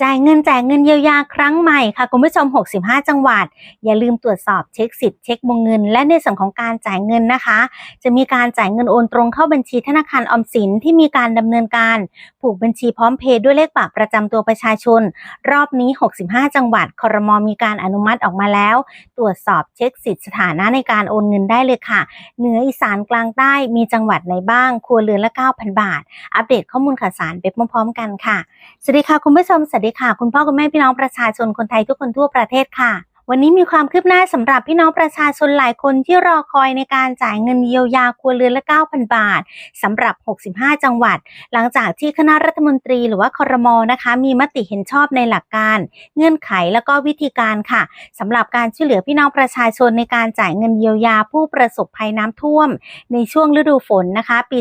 จ่ายเงินแจกเงินเยียวยาครั้งใหม่ค่ะคุณผู้ชม 65 จังหวัด อย่าลืมตรวจสอบเช็คสิทธิ์เช็ควงเงิน และในส่วนของการจ่ายเงินนะคะ จะมีการจ่ายเงินโอนตรงเข้าบัญชีธนาคารออมสินที่มีการดำเนินการ ผูกบัญชีพร้อมเพย์ด้วยเลขบัตรประจำตัวประชาชน รอบนี้ 65 จังหวัดครมมีการอนุมัติออกมาแล้ว ตรวจสอบเช็คสิทธิ์สถานะในการโอนเงินได้เลยค่ะ เหนืออีสานกลางใต้มีจังหวัดไหนบ้าง ครัวเรือนละ 9,000 บาท อัปเดตข้อมูลข่าวสารไปพร้อมๆ กันค่ะสวัสดีค่ะคุณผู้ชมสวัสดีค่ะ คุณพ่อคุณแม่พี่น้องประชาชนคนไทยทุกคนทั่วประเทศค่ะ วันนี้มีความคืบหน้าสำหรับพี่น้องประชาชนหลายคนที่รอคอยในการจ่ายเงินเยียวยาครัวเรือนละ 9,000 บาทสำหรับ 65 จังหวัด หลังจากที่คณะรัฐมนตรีหรือว่าคอรมอนะคะ มีมติเห็นชอบในหลักการ เงื่อนไขแล้วก็วิธีการค่ะสำหรับการช่วยเหลือพี่น้องประชาชนในการจ่ายเงินเยียวยาผู้ประสบภัยน้ำท่วม ในช่วงฤดูฝนนะคะ ปี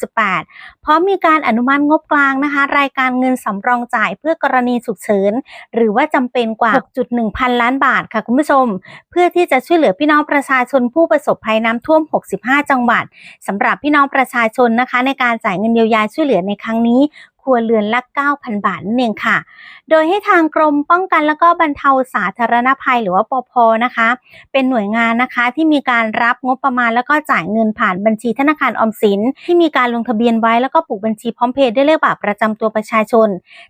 2568 พร้อมมีการอนุมัติงบกลางนะคะ รายการเงินสำรองจ่ายเพื่อกรณีฉุกเฉินหรือว่าจำเป็นกว่า 6.1 พันล้านบาทค่ะคุณผู้ชม เพื่อที่จะช่วยเหลือพี่น้องประชาชนผู้ประสบภัยน้ำท่วม 65 จังหวัดสำหรับพี่น้องประชาชนนะคะ ในการจ่ายเงินเยียวยาช่วยเหลือในครั้งนี้ครัวเรือนละ 9,000 บาทนั่นเองค่ะ โดยให้ทางกรมป้องกันและก็บรรเทาสาธารณภัยหรือว่าปพนะคะ เป็นหน่วยงานนะคะที่มีการรับงบประมาณแล้วก็จ่ายเงินผ่านบัญชีธนาคารออมสิน ที่มีการลงทะเบียนไว้แล้วก็ปลูกบัญชีพร้อมเพย์ด้วยเลขบัตรประจำตัวประชาชน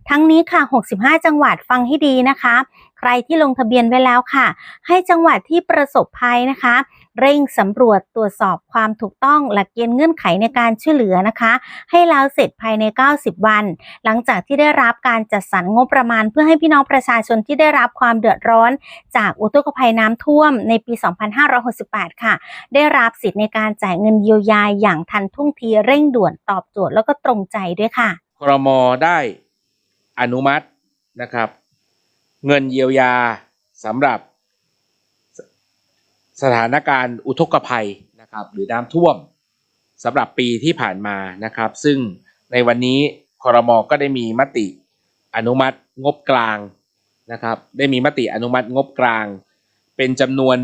ทั้งนี้ค่ะ 65 จังหวัดฟังให้ดีนะคะ ใครที่ลงทะเบียนไว้แล้วค่ะ ให้จังหวัดที่ประสบภัยนะคะ เร่งสำรวจตรวจสอบความถูกต้องหลักเกณฑ์เงื่อนไขในการช่วยเหลือนะคะ ให้แล้วเสร็จภายใน 90 วัน หลังจากที่ได้รับการจัดสรรงบประมาณ เพื่อให้พี่น้องประชาชนที่ได้รับความเดือดร้อน จากอุทกภัยน้ำท่วมในปี 2568 ค่ะ ได้รับสิทธิ์ในการจ่ายเงินเยียวยาอย่างทันท่วงทีเร่งด่วนตอบโจทย์แล้วก็ตรงใจด้วยค่ะครมได้อนุมัตินะครับ เงินเยียวยาสำหรับสถานการณ์อุทกภัยนะครับหรือน้ำท่วมสำหรับปีที่ผ่านมานะครับ ซึ่งในวันนี้คอรมอก็ได้มีมติอนุมัติงบกลางนะครับ ได้มีมติอนุมัติงบกลาง เป็นจำนวน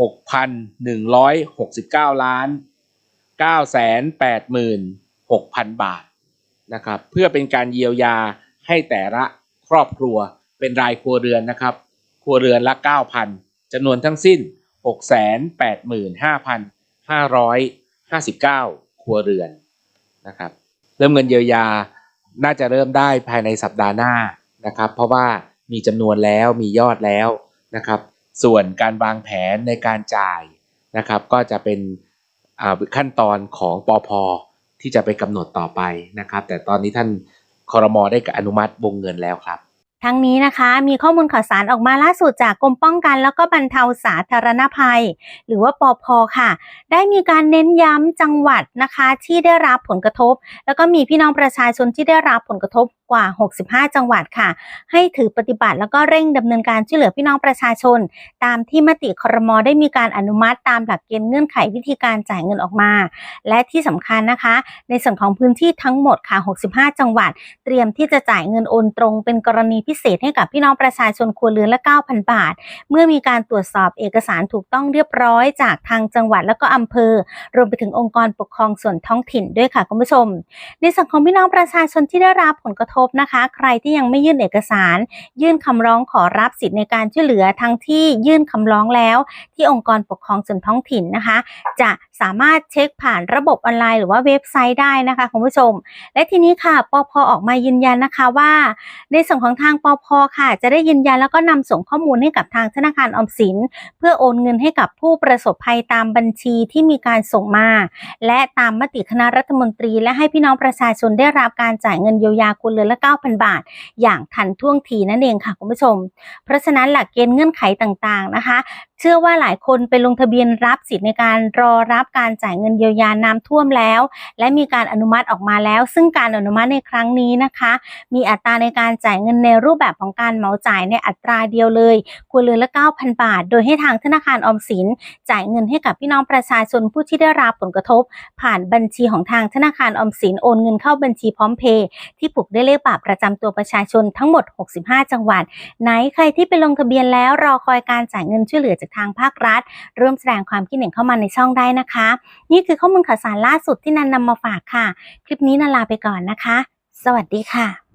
6,169 ล้าน 986,000 บาทนะครับ เพื่อเป็นการเยียวยาให้แต่ละครอบครัว เป็นรายครัวเรือนนะครับ ครัวเรือนละ 9,000จำนวนทั้งสิ้น 685,559 ครัวเรือนนะครับ เริ่มเงินเยียวยาน่าจะเริ่มได้ภายในสัปดาห์หน้านะครับ เพราะว่ามีจำนวนแล้วมียอดแล้วนะครับ ส่วนการวางแผนในการจ่ายนะครับ ก็จะเป็นขั้นตอนของปอพที่จะไปกำหนดต่อไปนะครับ แต่ตอนนี้ท่านคอรมอได้อนุมัติวงเงินแล้วครับ ทั้งนี้นะคะ มีข้อมูลข่าวสารออกมาล่าสุดจากกรมป้องกันแล้วก็บรรเทาสาธารณภัย หรือว่าปอพค่ะ ได้มีการเน้นย้ำจังหวัดนะคะที่ได้รับผลกระทบ แล้วก็มีพี่น้องประชาชนที่ได้รับผลกระทบ กว่า 65 จังหวัดค่ะ ให้ถือปฏิบัติแล้วก็เร่งดำเนินการช่วยเหลือพี่น้องประชาชน ตามที่มติครมได้มีการอนุมัติตามหลักเกณฑ์เงื่อนไขวิธีการจ่ายเงินออกมา และที่สำคัญนะคะ ในส่วนของพื้นที่ทั้งหมดค่ะ 65 จังหวัด เตรียมที่จะจ่ายเงินโอนตรง เป็นกรณีพิเศษให้กับพี่น้องประชาชนครัวเรือนละ 9,000 บาท เมื่อมีการตรวจสอบเอกสารถูกต้องเรียบร้อย จากทางจังหวัดแล้วก็อำเภอ รวมไปถึงองค์กรปกครองส่วนท้องถิ่นด้วยค่ะคุณผู้ชม ในส่วนของพี่น้องประชาชนที่ได้รับผลกระทบนะคะ ใครที่ยังไม่ยื่นเอกสาร ยื่นคำร้องขอรับสิทธิ์ในการช่วยเหลือทั้งที่ยื่นคำร้องแล้ว ที่องค์กรปกครองส่วนท้องถิ่นนะคะ จะสามารถเช็คผ่านระบบออนไลน์หรือว่าเว็บไซต์ได้นะคะคุณผู้ชม และทีนี้ค่ะปพออกมายืนยันนะคะว่า ในส่วนของทางปพค่ะ จะได้ยืนยันแล้วก็นำส่งข้อมูลให้กับทางธนาคารออมสิน เพื่อโอนเงินให้กับผู้ประสบภัยตามบัญชีที่มีการส่งมา และตามมติคณะรัฐมนตรี และให้พี่น้องประชาชนได้รับการจ่ายเงินเยียวยาครัวเรือนละ 9,000 บาท อย่างทันท่วงทีนั่นเองค่ะคุณผู้ชม เพราะฉะนั้นหลักเกณฑ์เงื่อนไขต่างๆนะคะเชื่อว่าหลายคนไปลงทะเบียนรับสิทธิ์ในการรอรับการจ่ายเงินเยียวยาน้ำท่วมแล้ว และมีการอนุมัติออกมาแล้ว ซึ่งการอนุมัติในครั้งนี้นะคะ มีอัตราในการจ่ายเงินในรูปแบบของการเหมาจ่ายในอัตราเดียวเลยครัวเรือนละ 9,000 บาท โดยให้ทางธนาคารออมสิน จ่ายเงินให้กับพี่น้องประชาชนผู้ที่ได้รับผลกระทบ ผ่านบัญชีของทางธนาคารออมสินโอนเงินเข้าบัญชีพร้อมเพย์ที่ผูกได้เลขบัตรประจำตัวประชาชนทั้งหมด 65 จังหวัด ไหนใครที่ไปลงทะเบียนแล้วรอคอยการจ่ายเงินช่วยเหลือจากจากทางภาครัฐ ร่วมแสดงความคิดเห็นเข้ามาในช่องได้นะคะ นี่คือข้อมูลข่าวสารล่าสุดที่นันนำมาฝากค่ะ คลิปนี้นันลาไปก่อนนะคะ สวัสดีค่ะ